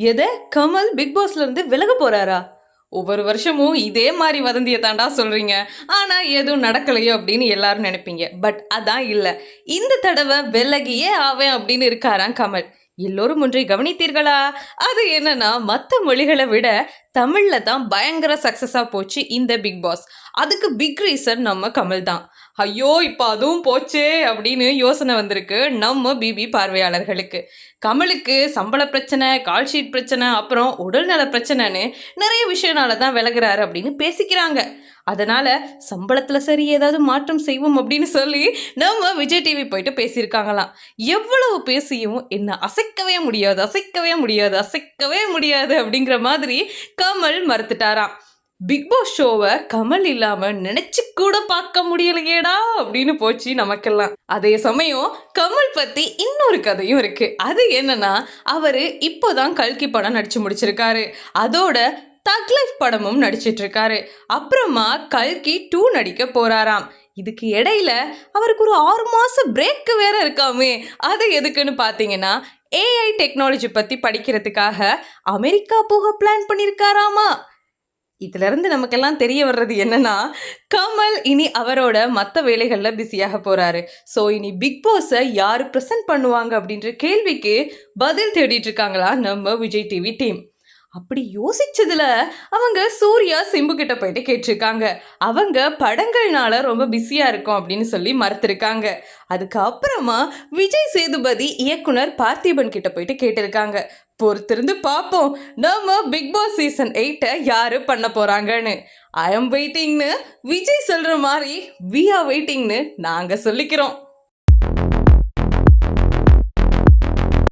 எதை? கமல் பிக் பாஸ்ல இருந்து விலக போறாரா? ஒவ்வொரு வருஷமும் இதே மாதிரி வதந்தியை தாண்டா சொல்றீங்க. ஆனா எதுவும் நடக்கலையோ அப்படின்னு எல்லாரும் நினைப்பீங்க. பட் அதான் இல்ல. இந்த தடவை விலகியே ஆவேன் அப்படின்னு இருக்காராம் கமல். எல்லோரும் ஒன்றை கவனித்தீர்களா? அது என்னன்னா மற்ற மொழிகளை விட தமிழில் தான் பயங்கர சக்ஸஸாக போச்சு இந்த பிக் பாஸ் அதுக்கு பிக் ரீசன் நம்ம கமல் தான். ஐயோ இப்போ அதுவும் போச்சே அப்படின்னு யோசனை வந்திருக்கு நம்ம பிபி பார்வையாளர்களுக்கு. கமலுக்கு சம்பள பிரச்சனை கால்ஷீட் பிரச்சனை அப்புறம் உடல்நல பிரச்சனைன்னு நிறைய விஷயனால தான் விலகுறாரு அப்படின்னு பேசிக்கிறாங்க. அதனால சம்பளத்தில் சரி ஏதாவது மாற்றம் செய்வோம் அப்படின்னு சொல்லி நம்ம விஜய் டிவி போயிட்டு பேசியிருக்காங்களாம். எவ்வளவு பேசியும் என்ன அசைக்கவே முடியாது அசைக்கவே முடியாது அசைக்கவே முடியாது அப்படிங்கிற மாதிரி கமல் மறுத்துட்டாராம். பிக் பாஸ் ஷோவை கமல் இல்லாம நினைச்சு கூட பார்க்க முடியலையேடா அப்படின்னு போச்சு நமக்கெல்லாம். அதே சமயம் கமல் பத்தி இன்னொரு கதையும் இருக்கு. அது என்னன்னா அவரு இப்போதான் கல்கி படம் நடிச்சு முடிச்சிருக்காரு. அதோட தக் லைஃப் படமும் நடிச்சிட்டு இருக்காரு. அப்புறமா கல்கி டூ நடிக்க போறாராம். இதுக்கு இடையில அவருக்கு ஒரு ஆறு மாசம் பிரேக் வேற இருக்காமே. அது எதுக்குன்னு பார்த்தீங்கன்னா ஏஐ டெக்னாலஜி பற்றி படிக்கிறதுக்காக அமெரிக்கா போக பிளான் பண்ணியிருக்காராமா இதுலருந்து நமக்கெல்லாம் தெரிய வர்றது என்னன்னா கமல் இனி அவரோட மற்ற வேலைகளில் பிஸியாக போகிறாரு ஸோ இனி பிக் பாஸை யார் ப்ரெசென்ட் பண்ணுவாங்க அப்படின்ற கேள்விக்கு பதில் தேடிட்டு இருக்காங்களா நம்ம விஜய் டிவி டீம் அப்படி யோசிச்சதுல அவங்க சூர்யா சிம்பு கிட்ட போயிட்டு கேட்டிருக்காங்க. அவங்க படங்கள்னால ரொம்ப பிஸியா இருக்கும் அப்படின்னு சொல்லி மறுத்திருக்காங்க. அதுக்கப்புறமா விஜய் சேதுபதி இயக்குனர் பார்த்திபன் கிட்ட போயிட்டு கேட்டிருக்காங்க. பொறுத்திருந்து பார்ப்போம் நம்ம பிக் பாஸ் சீசன் எயிட்டை யாரு பண்ண போறாங்கன்னு. ஐ எம் வெயிட்டிங்னு விஜய் சொல்ற மாதிரி வி ஆர் வெயிட்டிங்னு நாங்க சொல்லிக்கிறோம்.